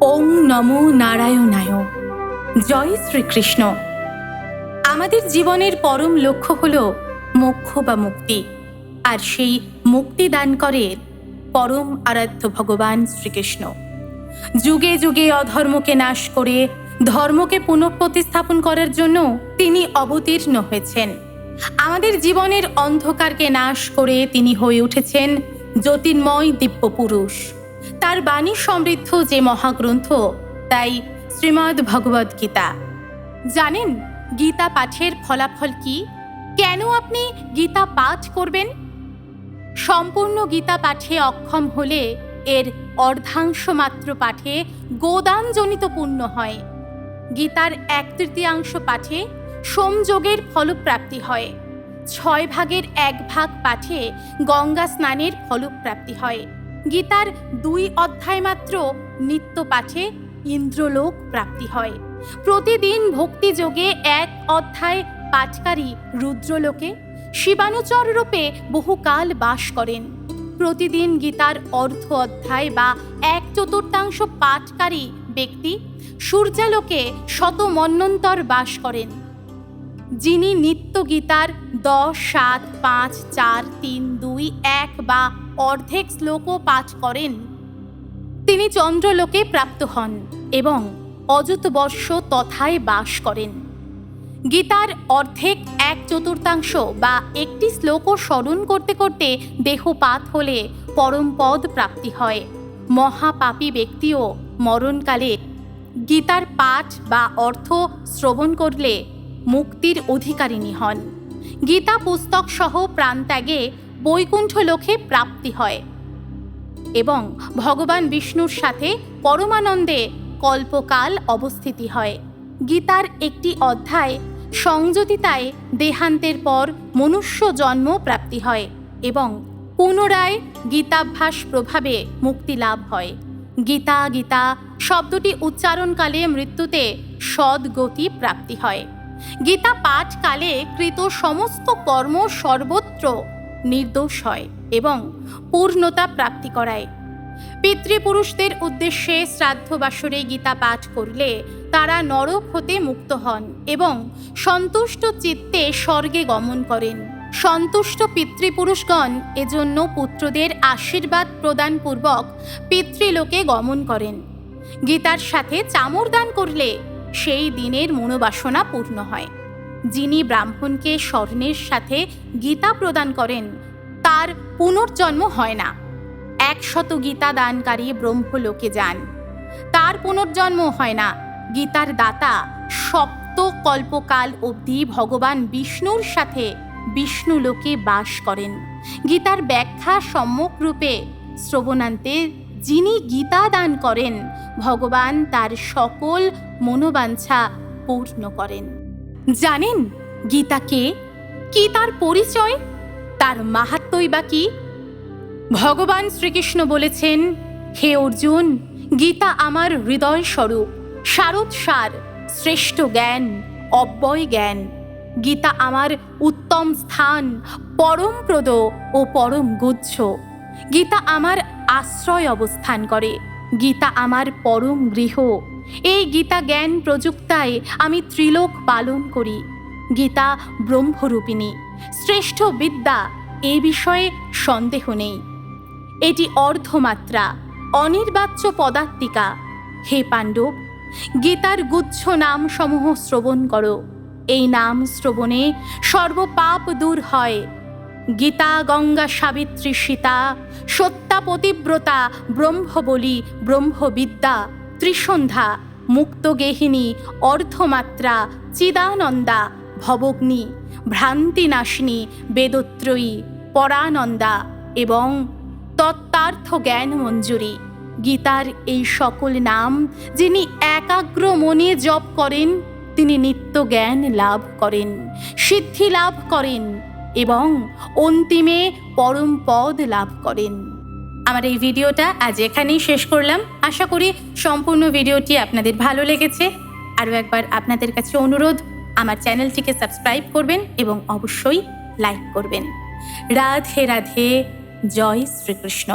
ওং নমো নারায়ণায়। জয় শ্রীকৃষ্ণ। আমাদের জীবনের পরম লক্ষ্য হল মোক্ষ বা মুক্তি। আর সেই মুক্তি দান করে পরম আরাধ্য ভগবান শ্রীকৃষ্ণ। যুগে যুগে অধর্মকে নাশ করে ধর্মকে পুনঃপ্রতিস্থাপন করার জন্য তিনি অবতীর্ণ হয়েছেন। আমাদের জীবনের অন্ধকারকে নাশ করে তিনি হয়ে উঠেছেন জ্যোতির্ময় দিব্য পুরুষ তার বাণী সমৃদ্ধ যে মহাগ্রন্থ, তাই শ্রীমদ্ ভগবদ গীতা। জানেন, গীতা পাঠের ফলাফল কি? কেন আপনি গীতা পাঠ করবেন? সম্পূর্ণ গীতা পাঠে অক্ষম হলে এর অর্ধাংশ মাত্র পাঠে গোদানজনিত পূর্ণ হয়। গীতার এক তৃতীয়াংশ পাঠে সোমযোগের ফলপ্রাপ্তি হয়। ছয় ভাগের এক ভাগ পাঠে গঙ্গা স্নানের ফলপ্রাপ্তি হয়। গীতার দুই অধ্যায় মাত্র নিত্য পাঠে ইন্দ্রলোক প্রাপ্তি হয়। প্রতিদিন ভক্তিযোগে এক অধ্যায় পাঠকারী রুদ্রলোকে শিবানুচর রূপে বহুকাল বাস করেন। প্রতিদিন গীতার অর্ধ অধ্যায় বা এক চতুর্থাংশ পাঠকারী ব্যক্তি সূর্যালোকে শত মন্বন্তর বাস করেন। যিনি নিত্য গীতার দশ, সাত, পাঁচ, চার, তিন, দুই, এক বা অর্ধেক শ্লোকও পাঠ করেন। তিনি চন্দ্রলোকে প্রাপ্ত হন এবং অযুত বর্ষ তথায় বাস করেন। গীতার অর্ধেক এক চতুর্থাংশ বা একটি শ্লোকও স্মরণ করতে করতে দেহপাত হলে পরম পদ প্রাপ্তি হয়। মহাপাপী ব্যক্তিও মরণকালে গীতার পাঠ বা অর্থ শ্রবণ করলে মুক্তির অধিকারিণী হন। গীতা পুস্তক সহ প্রাণত্যাগে বৈকুণ্ঠ লোকে প্রাপ্তি হয় এবং ভগবান বিষ্ণুর সাথে পরমানন্দে কল্পকাল অবস্থিতি হয়। গীতার একটি অধ্যায় সংযতিতায় দেহান্তের পর মনুষ্য জন্ম প্রাপ্তি হয় এবং পুনরায় গীতাভ্যাস প্রভাবে মুক্তি লাভ হয়। গীতা গীতা শব্দটি উচ্চারণকালে মৃত্যুতে সদ্গতি প্রাপ্তি হয়। গীতা পাঠকালে কৃত সমস্ত কর্ম সর্বত্র নির্দোষ হয় এবং পূর্ণতা প্রাপ্তি করায়। পিতৃপুরুষদের উদ্দেশ্যে শ্রাদ্ধ বাসরে গীতা পাঠ করলে তারা নরক হতে মুক্ত হন এবং সন্তুষ্ট চিত্তে স্বর্গে গমন করেন। সন্তুষ্ট পিতৃপুরুষগণ এজন্য পুত্রদের আশীর্বাদ প্রদানপূর্বক পিতৃলোকে গমন করেন। গীতার সাথে চামর দান করলে সেই দিনের মনোবাসনা পূর্ণ হয়। যিনি ব্রাহ্মণকে স্বর্ণের সাথে গীতা প্রদান করেন, তার পুনর্জন্ম হয় না। একশত গীতা দানকারী ব্রহ্মলোকে যান। তার পুনর্জন্ম হয় না। গীতার দাতা সপ্ত কল্পকাল অবধি ভগবান বিষ্ণুর সাথে বিষ্ণুলোকে বাস করেন। গীতার ব্যাখ্যা সম্যক রূপে শ্রবণান্তে যিনি গীতা দান করেন, ভগবান তার সকল মনোবাঞ্ছা পূর্ণ করেন। জানেন, গীতাকে কি তার পরিচয়? তার মাহাত্মই বা কি? ভগবান শ্রীকৃষ্ণ বলেছেন, হে অর্জুন, গীতা আমার হৃদয় স্বরূপ শারদ সার, শ্রেষ্ঠ জ্ঞান, অব্যয় জ্ঞান। গীতা আমার উত্তম স্থান, পরমপ্রদ ও পরম গুচ্ছ। গীতা আমার আশ্রয় অবস্থান করে। গীতা আমার পরম গৃহ। এই গীতা জ্ঞান প্রযুক্তায় আমি ত্রিলোক পালন করি। গীতা ব্রহ্মরূপিণী। শ্রেষ্ঠ বিদ্যা এ বিষয়ে সন্দেহ নেই। এটি অর্ধমাত্রা, অনির্বাচ্য পদার্থিকা হে পাণ্ডব, গীতার গুচ্ছ নাম সমূহ শ্রবণ করো। এই নাম শ্রবণে সর্বপাপ দূর হয়। গীতা গঙ্গা সাবিত্রী সীতা সত্যা পতিব্রতা ব্রহ্মবলি ব্রহ্মবিদ্যা। ত্রিসন্ধ্যা, মুক্তগেহিনী, অর্ধমাত্রা, চিদানন্দা, ভবগ্নি, ভ্রান্তিনাশিনী, বেদত্রয়ী, পরানন্দা এবং তত্ত্বার্থ জ্ঞান মঞ্জুরি গীতার এই সকল নাম যিনি একাগ্র মনে জপ করেন, তিনি নিত্য জ্ঞান লাভ করেন, সিদ্ধি লাভ করেন এবং অন্তিমে পরম পদ লাভ করেন। আমার এই ভিডিওটা আজ এখানেই শেষ করলাম। আশা করি সম্পূর্ণ ভিডিওটি আপনাদের ভালো লেগেছে। আরও একবার আপনাদের কাছে অনুরোধ, আমার চ্যানেলটিকে সাবস্ক্রাইব করবেন এবং অবশ্যই লাইক করবেন। রাধে রাধে, জয় শ্রীকৃষ্ণ।